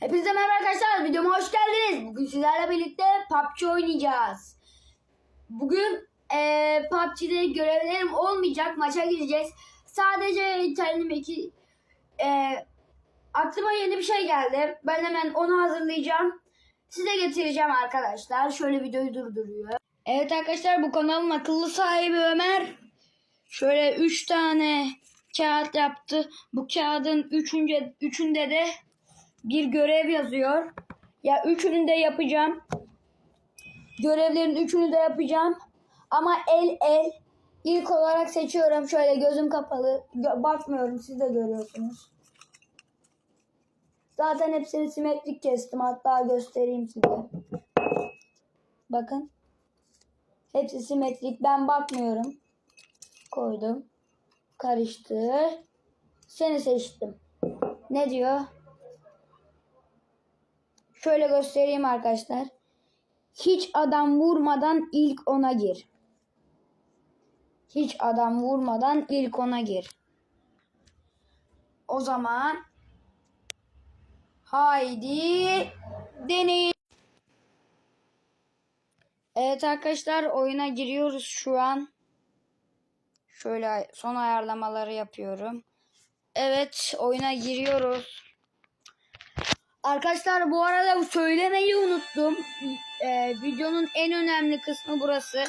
Hepinize merhaba arkadaşlar. Videoma hoş geldiniz. Bugün sizlerle birlikte PUBG oynayacağız. Bugün eee PUBG'de görevlerim olmayacak. Maça gideceğiz. Sadece internetim iki... eee, aklıma yeni bir şey geldi. Ben hemen onu hazırlayacağım. Size getireceğim arkadaşlar. Şöyle videoyu durduruyor. Evet arkadaşlar bu kanalın akıllı sahibi Ömer. Şöyle 3 tane kağıt yaptı. Bu kağıdın üçünce, üçünde de bir görev yazıyor. Ya üçünü de yapacağım. Görevlerin üçünü de yapacağım. Ama el el. İlk olarak seçiyorum. Şöyle gözüm kapalı. Bakmıyorum. Siz de görüyorsunuz. Zaten hepsini simetrik kestim. Hatta göstereyim size. Bakın. Hepsi simetrik. Ben bakmıyorum. Koydum. Karıştır. Seni seçtim. Ne diyor? Şöyle göstereyim arkadaşlar. Hiç adam vurmadan ilk ona gir. Hiç adam vurmadan ilk ona gir. O zaman haydi deneyin. Evet arkadaşlar oyuna giriyoruz şu an. Şöyle son ayarlamaları yapıyorum. Evet oyuna giriyoruz. Arkadaşlar bu arada söylemeyi unuttum. Ee, videonun en önemli kısmı burası.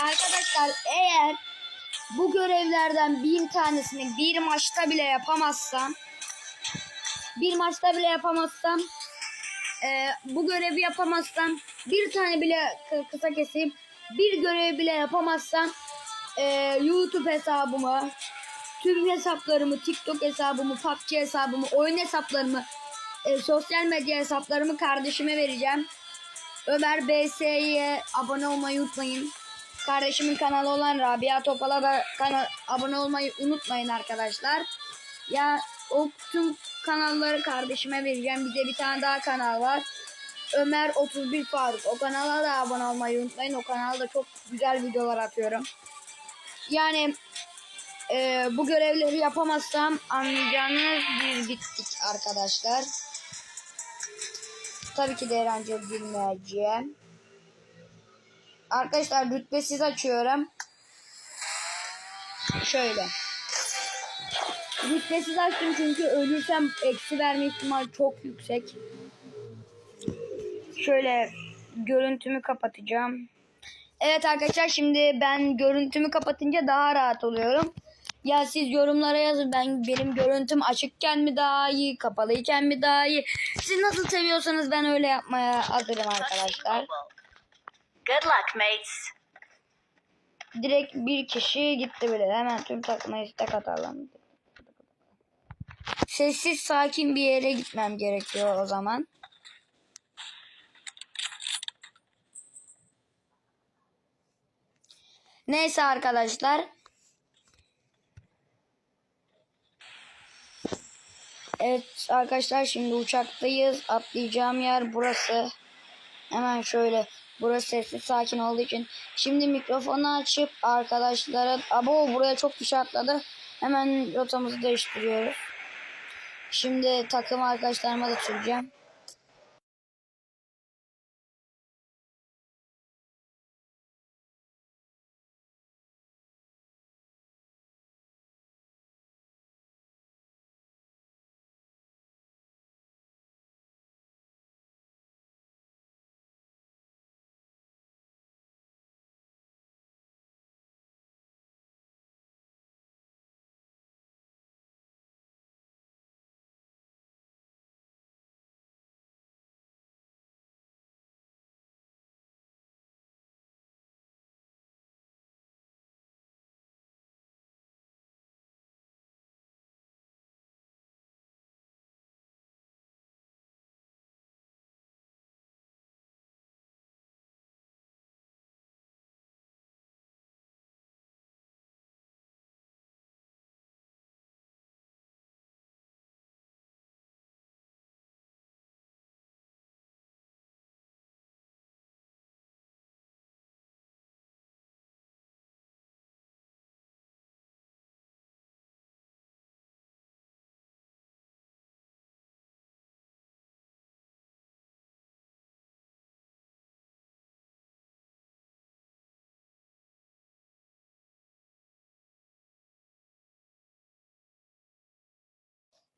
Arkadaşlar eğer bu görevlerden bir tanesini bir maçta bile yapamazsam bir maçta bile yapamazsam e, bu görevi yapamazsam bir tane bile kı- kısa keseyim bir görevi bile yapamazsam e, YouTube hesabımı tüm hesaplarımı TikTok hesabımı PUBG hesabımı oyun hesaplarımı e, sosyal medya hesaplarımı kardeşime vereceğim. Ömer BS'ye abone olmayı unutmayın. Kardeşimin kanalı olan Rabia Topal'a da abone olmayı unutmayın arkadaşlar. Ya o tüm kanalları kardeşime vereceğim. Bir de bir tane daha kanal var. Ömer 31 Faruk. O kanala da abone olmayı unutmayın. O kanalda çok güzel videolar atıyorum. Yani e, bu görevleri yapamazsam anlayacağınız biz bittik arkadaşlar. Tabii ki de eğlenceli bilmeyeceğim. Arkadaşlar rütbesiz açıyorum. Şöyle. Rütbesiz açtım çünkü ölürsem eksi verme ihtimali çok yüksek. Şöyle görüntümü kapatacağım. Evet arkadaşlar şimdi ben görüntümü kapatınca daha rahat oluyorum. Ya siz yorumlara yazın ben benim görüntüm açıkken mi daha iyi, kapalıyken mi daha iyi? Siz nasıl seviyorsanız ben öyle yapmaya hazırım arkadaşlar. Good luck, mates. Direkt bir kişi gitti bile. Hemen tüm takıma istek atalım. Sessiz sakin bir yere gitmem gerekiyor o zaman. Neyse arkadaşlar. Evet arkadaşlar şimdi uçaktayız. Atlayacağım yer burası. Hemen şöyle. Burası sessiz sakin olduğu için. Şimdi mikrofonu açıp arkadaşlara... Abo buraya çok kişi atladı. Hemen rotamızı değiştiriyoruz. Şimdi takım arkadaşlarıma da süreceğim.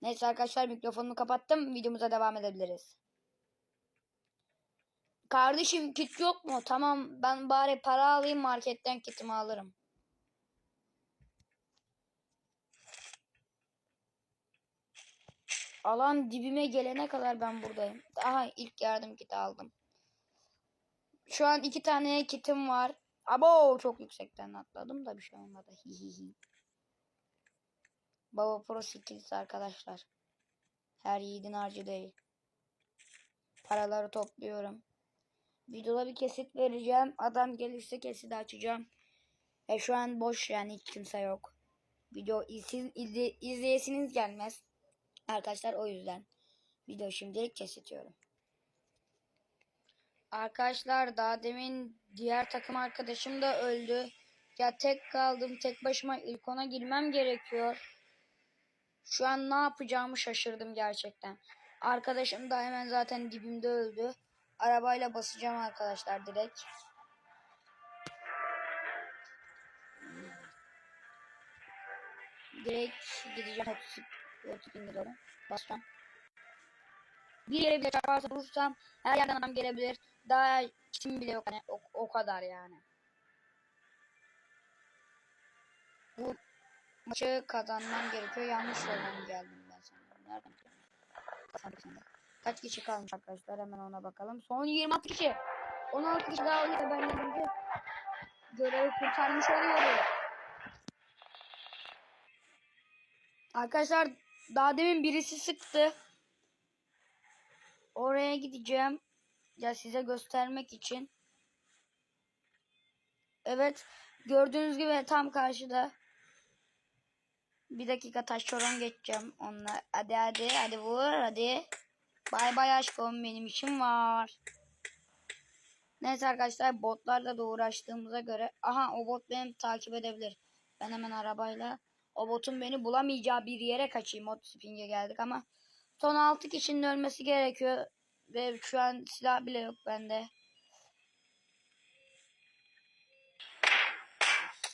Neyse arkadaşlar mikrofonumu kapattım. Videomuza devam edebiliriz. Kardeşim kit yok mu? Tamam ben bari para alayım marketten kitimi alırım. Alan dibime gelene kadar ben buradayım. Aha ilk yardım kiti aldım. Şu an iki tane kitim var. Abo çok yüksekten atladım da bir şey olmadı. Hihihi. Baba Pro skills arkadaşlar. Her yiğidin harcı değil. Paraları topluyorum. Videoda bir kesit vereceğim. Adam gelirse kesidi açacağım. E şu an boş yani hiç kimse yok. Video izsiz, izle, izleyesiniz gelmez. Arkadaşlar o yüzden. Video şimdilik kesitiyorum. Arkadaşlar daha demin diğer takım arkadaşım da öldü. Ya tek kaldım. Tek başıma ilk ona girmem gerekiyor. Şu an ne yapacağımı şaşırdım gerçekten. Arkadaşım da hemen zaten dibimde öldü. Arabayla basacağım arkadaşlar direkt. Direkt gideceğim. Otosip, otosipine doğru. Basacağım. Bir yere bile çarparsa vurursam her yerden adam gelebilir. Daha kim bile yok hani o, o kadar yani. Maçı kazanmam gerekiyor. Yanlış yoldan geldim ben sana. Nereden sandık. Kaç kişi kalmış arkadaşlar hemen ona bakalım. Son 26 kişi. 16 kişi daha olursa ben de görevi kurtarmış oluyorum. Arkadaşlar daha demin birisi sıktı. Oraya gideceğim. Ya size göstermek için. Evet. Gördüğünüz gibi tam karşıda. Bir dakika taş çoran geçeceğim onunla. Hadi hadi hadi vur hadi. Bay bay aşkım benim işim var. Neyse arkadaşlar botlarla da uğraştığımıza göre. Aha o bot beni takip edebilir. Ben hemen arabayla o botun beni bulamayacağı bir yere kaçayım. Motospin'e geldik ama son 6 kişinin ölmesi gerekiyor. Ve şu an silah bile yok bende.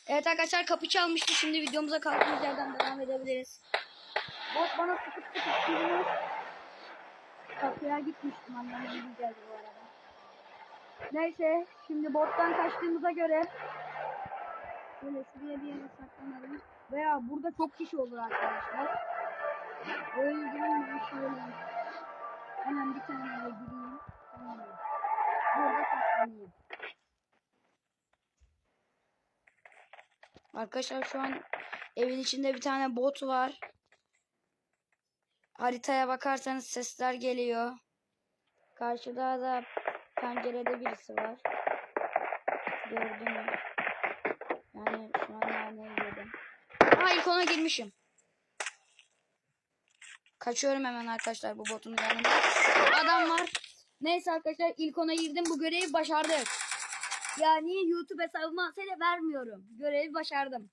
Evet arkadaşlar kapı çalmıştı. Şimdi videomuza kaldığımız yerden devam edebiliriz. Bot bana sıkıp sıkıp girmiş. Kapıya gitmiştim anlamadım geldi bu arada. Neyse şimdi bottan kaçtığımıza göre Şöyle şuraya bir yere saklanalım. Veya burada çok kişi olur arkadaşlar. O yüzden ben şöyle hemen bir tane gireyim. Tamam? Burada saklanayım. Arkadaşlar şu an evin içinde bir tane bot var. Haritaya bakarsanız sesler geliyor. Karşıda da pencerede birisi var. Gördünüz. Yani şu an naneyi yedim. Aa ilk ona girmişim. Kaçıyorum hemen arkadaşlar bu botun yanında. Adam var. Neyse arkadaşlar ilk ona girdim. Bu görevi başardık. Yani YouTube hesabıma seni vermiyorum. Görevi başardım.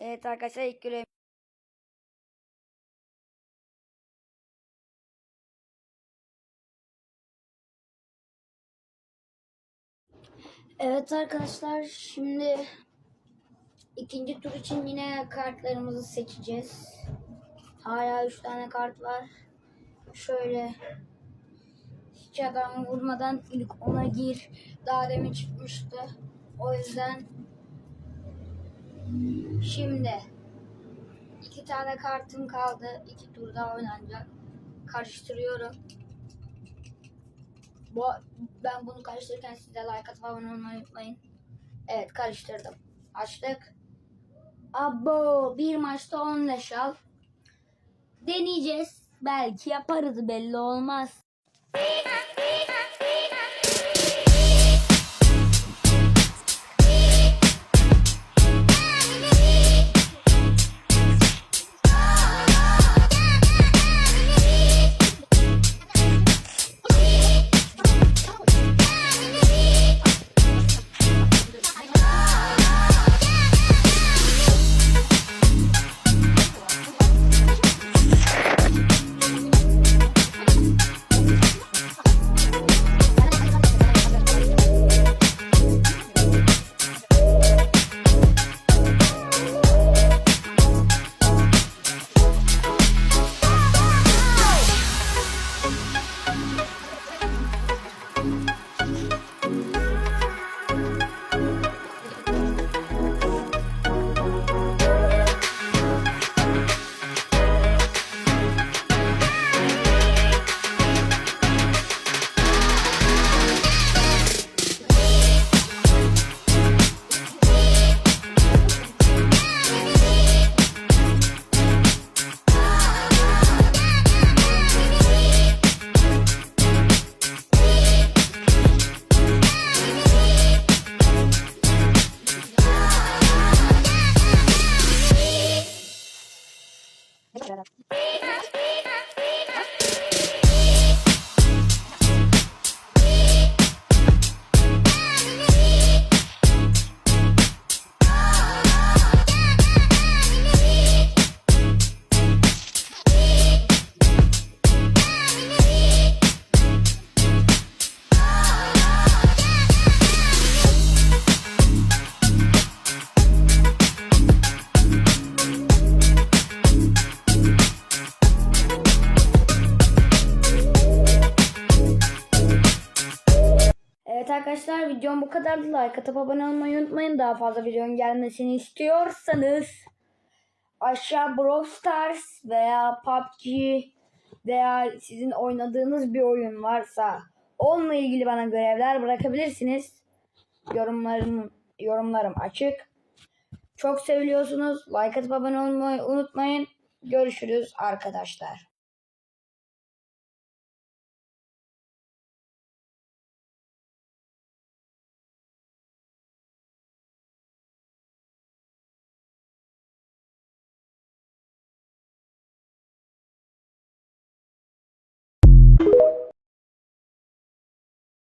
Evet arkadaşlar ilk görev. Evet arkadaşlar şimdi ikinci tur için yine kartlarımızı seçeceğiz. Hala 3 tane kart var. Şöyle hiç adam vurmadan ilk ona gir. Daha demin çıkmıştı. O yüzden Şimdi iki tane kartım kaldı. İki tur daha oynanacak. Karıştırıyorum. Bu, ben bunu karıştırırken siz de like atıp abone olmayı unutmayın. Evet karıştırdım. Açtık. Abo bir maçta 10 leş al. Deneyeceğiz. Belki yaparız belli olmaz. Videom bu kadardı. Like atıp abone olmayı unutmayın. Daha fazla videonun gelmesini istiyorsanız aşağı Brawl Stars veya PUBG veya sizin oynadığınız bir oyun varsa onunla ilgili bana görevler bırakabilirsiniz. Yorumlarım yorumlarım açık. Çok seviliyorsunuz. Like atıp abone olmayı unutmayın. Görüşürüz arkadaşlar.